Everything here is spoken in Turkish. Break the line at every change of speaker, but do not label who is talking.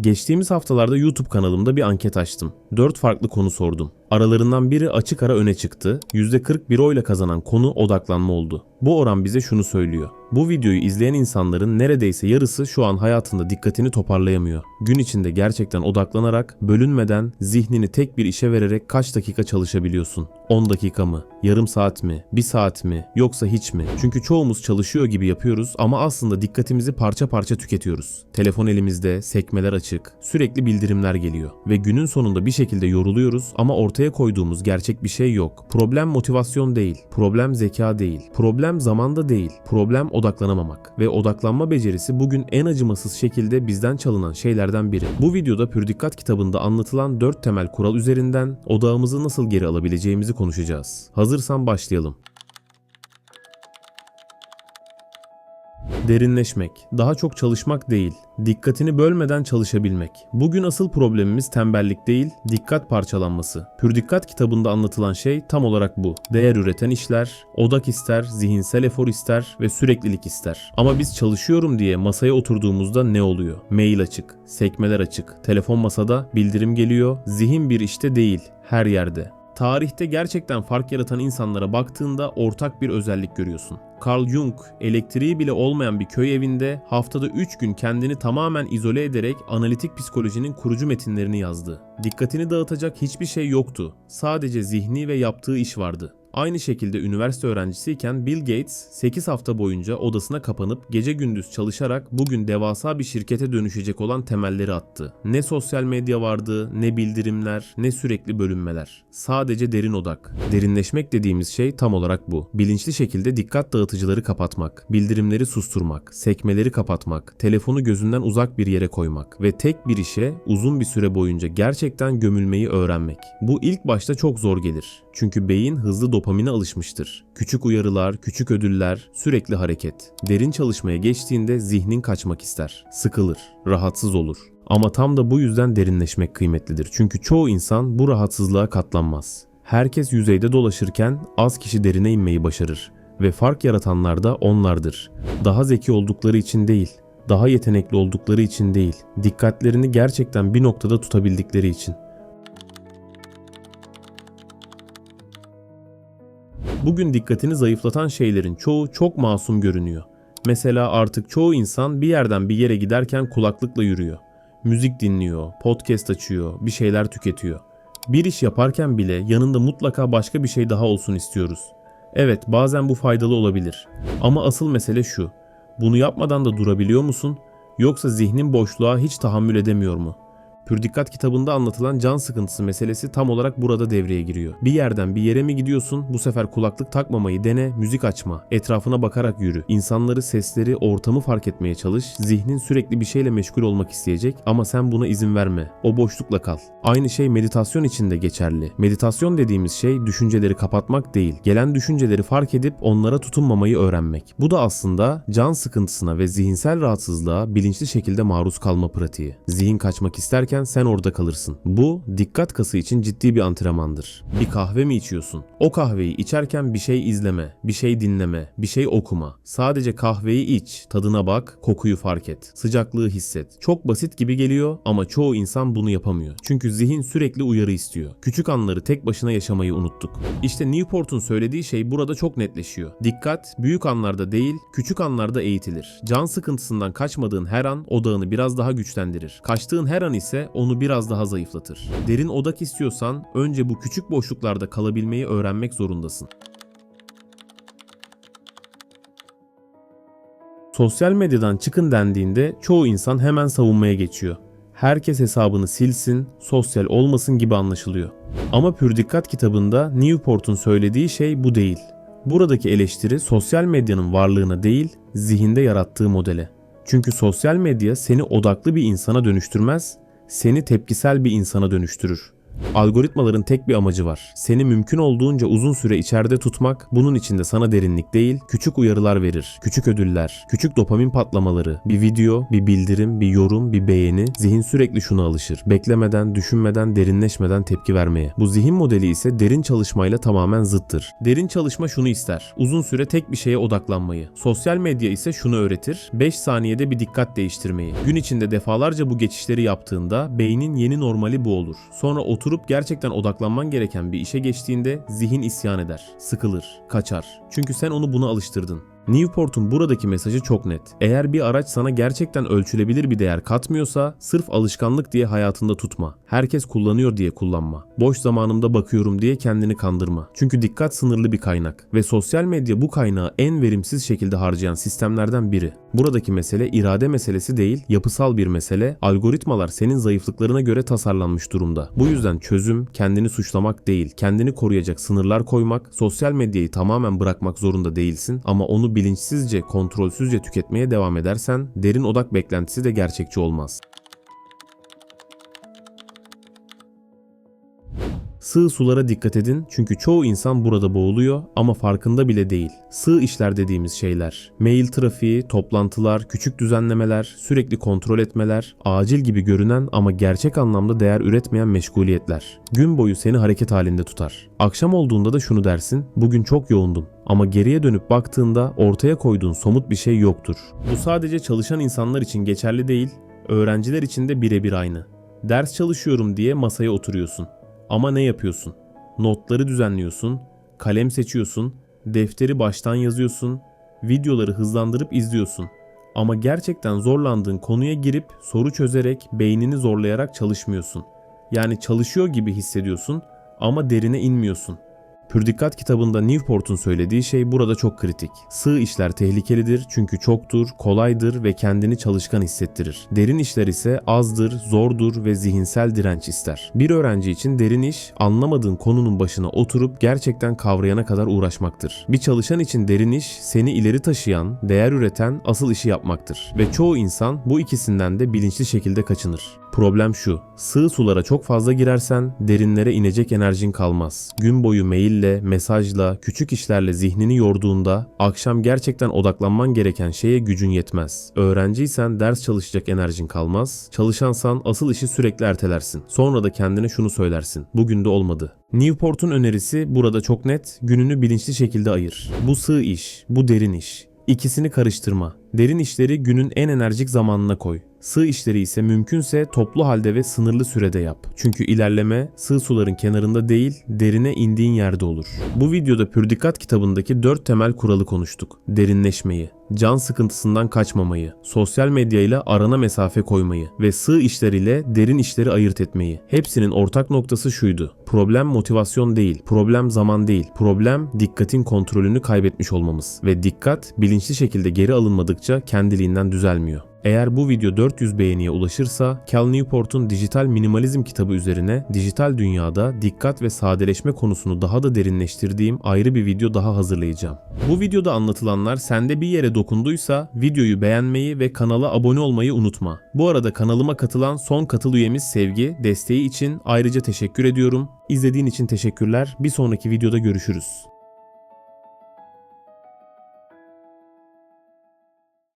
Geçtiğimiz haftalarda YouTube kanalımda bir anket açtım. 4 farklı konu sordum. Aralarından biri açık ara öne çıktı. %40 bir oyla kazanan konu odaklanma oldu. Bu oran bize şunu söylüyor. Bu videoyu izleyen insanların neredeyse yarısı şu an hayatında dikkatini toparlayamıyor. Gün içinde gerçekten odaklanarak, bölünmeden, zihnini tek bir işe vererek kaç dakika çalışabiliyorsun? 10 dakika mı? Yarım saat mi? 1 saat mi? Yoksa hiç mi? Çünkü çoğumuz çalışıyor gibi yapıyoruz ama aslında dikkatimizi parça parça tüketiyoruz. Telefon elimizde, sekmeler açık, sürekli bildirimler geliyor ve günün sonunda bir şekilde yoruluyoruz ama ortaya koyduğumuz gerçek bir şey yok. Problem motivasyon değil, problem zeka değil, problem zamanda değil, problem odaklanamamak ve odaklanma becerisi bugün en acımasız şekilde bizden çalınan şeylerden biri. Bu videoda Pür Dikkat kitabında anlatılan 4 temel kural üzerinden odağımızı nasıl geri alabileceğimizi konuşacağız. Hazırsan başlayalım. Derinleşmek, daha çok çalışmak değil, dikkatini bölmeden çalışabilmek. Bugün asıl problemimiz tembellik değil, dikkat parçalanması. Pür Dikkat kitabında anlatılan şey tam olarak bu. Değer üreten işler, odak ister, zihinsel efor ister ve süreklilik ister. Ama biz çalışıyorum diye masaya oturduğumuzda ne oluyor? Mail açık, sekmeler açık, telefon masada, bildirim geliyor, zihin bir işte değil, her yerde. Tarihte gerçekten fark yaratan insanlara baktığında ortak bir özellik görüyorsun. Carl Jung, elektriği bile olmayan bir köy evinde haftada 3 gün kendini tamamen izole ederek analitik psikolojinin kurucu metinlerini yazdı. Dikkatini dağıtacak hiçbir şey yoktu. Sadece zihni ve yaptığı iş vardı. Aynı şekilde üniversite öğrencisiyken Bill Gates 8 hafta boyunca odasına kapanıp gece gündüz çalışarak bugün devasa bir şirkete dönüşecek olan temelleri attı. Ne sosyal medya vardı, ne bildirimler, ne sürekli bölünmeler. Sadece derin odak. Derinleşmek dediğimiz şey tam olarak bu. Bilinçli şekilde dikkat dağıtıcıları kapatmak, bildirimleri susturmak, sekmeleri kapatmak, telefonu gözünden uzak bir yere koymak ve tek bir işe uzun bir süre boyunca gerçekten gömülmeyi öğrenmek. Bu ilk başta çok zor gelir. Çünkü beyin hızlı dopamine alışmıştır. Küçük uyarılar, küçük ödüller, sürekli hareket. Derin çalışmaya geçtiğinde zihnin kaçmak ister. Sıkılır, rahatsız olur. Ama tam da bu yüzden derinleşmek kıymetlidir. Çünkü çoğu insan bu rahatsızlığa katlanmaz. Herkes yüzeyde dolaşırken az kişi derine inmeyi başarır ve fark yaratanlar da onlardır. Daha zeki oldukları için değil, daha yetenekli oldukları için değil, dikkatlerini gerçekten bir noktada tutabildikleri için. Bugün dikkatini zayıflatan şeylerin çoğu çok masum görünüyor. Mesela artık çoğu insan bir yerden bir yere giderken kulaklıkla yürüyor. Müzik dinliyor, podcast açıyor, bir şeyler tüketiyor. Bir iş yaparken bile yanında mutlaka başka bir şey daha olsun istiyoruz. Evet, bazen bu faydalı olabilir. Ama asıl mesele şu. Bunu yapmadan da durabiliyor musun? Yoksa zihnin boşluğa hiç tahammül edemiyor mu? Pür Dikkat kitabında anlatılan can sıkıntısı meselesi tam olarak burada devreye giriyor. Bir yerden bir yere mi gidiyorsun? Bu sefer kulaklık takmamayı dene, müzik açma, etrafına bakarak yürü. İnsanları, sesleri, ortamı fark etmeye çalış. Zihnin sürekli bir şeyle meşgul olmak isteyecek ama sen buna izin verme. O boşlukla kal. Aynı şey meditasyon için de geçerli. Meditasyon dediğimiz şey düşünceleri kapatmak değil. Gelen düşünceleri fark edip onlara tutunmamayı öğrenmek. Bu da aslında can sıkıntısına ve zihinsel rahatsızlığa bilinçli şekilde maruz kalma pratiği. Zihin kaçmak isterken sen orada kalırsın. Bu dikkat kası için ciddi bir antrenmandır. Bir kahve mi içiyorsun? O kahveyi içerken bir şey izleme, bir şey dinleme, bir şey okuma. Sadece kahveyi iç, tadına bak, kokuyu fark et, sıcaklığı hisset. Çok basit gibi geliyor ama çoğu insan bunu yapamıyor. Çünkü zihin sürekli uyarı istiyor. Küçük anları tek başına yaşamayı unuttuk. İşte Newport'un söylediği şey burada çok netleşiyor. Dikkat büyük anlarda değil, küçük anlarda eğitilir. Can sıkıntısından kaçmadığın her an odağını biraz daha güçlendirir. Kaçtığın her an ise onu biraz daha zayıflatır. Derin odak istiyorsan önce bu küçük boşluklarda kalabilmeyi öğrenmek zorundasın. Sosyal medyadan çıkın dendiğinde çoğu insan hemen savunmaya geçiyor. Herkes hesabını silsin, sosyal olmasın gibi anlaşılıyor. Ama Pür Dikkat kitabında Newport'un söylediği şey bu değil. Buradaki eleştiri sosyal medyanın varlığına değil, zihinde yarattığı modele. Çünkü sosyal medya seni odaklı bir insana dönüştürmez, seni tepkisel bir insana dönüştürür. Algoritmaların tek bir amacı var. Seni mümkün olduğunca uzun süre içeride tutmak, bunun içinde sana derinlik değil, küçük uyarılar verir. Küçük ödüller, küçük dopamin patlamaları, bir video, bir bildirim, bir yorum, bir beğeni. Zihin sürekli şuna alışır. Beklemeden, düşünmeden, derinleşmeden tepki vermeye. Bu zihin modeli ise derin çalışmayla tamamen zıttır. Derin çalışma şunu ister. Uzun süre tek bir şeye odaklanmayı. Sosyal medya ise şunu öğretir. 5 saniyede bir dikkat değiştirmeyi. Gün içinde defalarca bu geçişleri yaptığında beynin yeni normali bu olur. Sonra oturup gerçekten odaklanman gereken bir işe geçtiğinde zihin isyan eder, sıkılır, kaçar. Çünkü sen onu buna alıştırdın. Newport'un buradaki mesajı çok net. Eğer bir araç sana gerçekten ölçülebilir bir değer katmıyorsa sırf alışkanlık diye hayatında tutma. Herkes kullanıyor diye kullanma. Boş zamanımda bakıyorum diye kendini kandırma. Çünkü dikkat sınırlı bir kaynak ve sosyal medya bu kaynağı en verimsiz şekilde harcayan sistemlerden biri. Buradaki mesele irade meselesi değil, yapısal bir mesele. Algoritmalar senin zayıflıklarına göre tasarlanmış durumda. Bu yüzden çözüm kendini suçlamak değil, kendini koruyacak sınırlar koymak, sosyal medyayı tamamen bırakmak zorunda değilsin ama onu bilinçsizce, kontrolsüzce tüketmeye devam edersen derin odak beklentisi de gerçekçi olmaz. Sığ sulara dikkat edin çünkü çoğu insan burada boğuluyor ama farkında bile değil. Sığ işler dediğimiz şeyler, mail trafiği, toplantılar, küçük düzenlemeler, sürekli kontrol etmeler, acil gibi görünen ama gerçek anlamda değer üretmeyen meşguliyetler. Gün boyu seni hareket halinde tutar. Akşam olduğunda da şunu dersin, bugün çok yoğundum. Ama geriye dönüp baktığında ortaya koyduğun somut bir şey yoktur. Bu sadece çalışan insanlar için geçerli değil, öğrenciler için de birebir aynı. Ders çalışıyorum diye masaya oturuyorsun. Ama ne yapıyorsun? Notları düzenliyorsun, kalem seçiyorsun, defteri baştan yazıyorsun, videoları hızlandırıp izliyorsun. Ama gerçekten zorlandığın konuya girip soru çözerek, beynini zorlayarak çalışmıyorsun. Yani çalışıyor gibi hissediyorsun ama derine inmiyorsun. Pür Dikkat kitabında Newport'un söylediği şey burada çok kritik. Sığ işler tehlikelidir çünkü çoktur, kolaydır ve kendini çalışkan hissettirir. Derin işler ise azdır, zordur ve zihinsel direnç ister. Bir öğrenci için derin iş, anlamadığın konunun başına oturup gerçekten kavrayana kadar uğraşmaktır. Bir çalışan için derin iş, seni ileri taşıyan, değer üreten asıl işi yapmaktır. Ve çoğu insan bu ikisinden de bilinçli şekilde kaçınır. Problem şu, sığ sulara çok fazla girersen derinlere inecek enerjin kalmaz. Gün boyu maille, mesajla, küçük işlerle zihnini yorduğunda akşam gerçekten odaklanman gereken şeye gücün yetmez. Öğrenciysen ders çalışacak enerjin kalmaz. Çalışansan asıl işi sürekli ertelersin. Sonra da kendine şunu söylersin. Bugün de olmadı. Newport'un önerisi burada çok net. Gününü bilinçli şekilde ayır. Bu sığ iş, bu derin iş. İkisini karıştırma. Derin işleri günün en enerjik zamanına koy. Sığ işleri ise mümkünse toplu halde ve sınırlı sürede yap. Çünkü ilerleme sığ suların kenarında değil, derine indiğin yerde olur. Bu videoda Pür Dikkat kitabındaki 4 temel kuralı konuştuk. Derinleşmeyi, can sıkıntısından kaçmamayı, sosyal medyayla arana mesafe koymayı ve sığ işler ile derin işleri ayırt etmeyi. Hepsinin ortak noktası şuydu. Problem motivasyon değil, problem zaman değil, problem dikkatin kontrolünü kaybetmiş olmamız ve dikkat bilinçli şekilde geri alınmadıkça kendiliğinden düzelmiyor. Eğer bu video 400 beğeniye ulaşırsa Cal Newport'un Dijital Minimalizm kitabı üzerine dijital dünyada dikkat ve sadeleşme konusunu daha da derinleştirdiğim ayrı bir video daha hazırlayacağım. Bu videoda anlatılanlar sende bir yere dokunduysa videoyu beğenmeyi ve kanala abone olmayı unutma. Bu arada kanalıma katılan son katıl üyemiz Sevgi desteği için ayrıca teşekkür ediyorum. İzlediğin için teşekkürler. Bir sonraki videoda görüşürüz.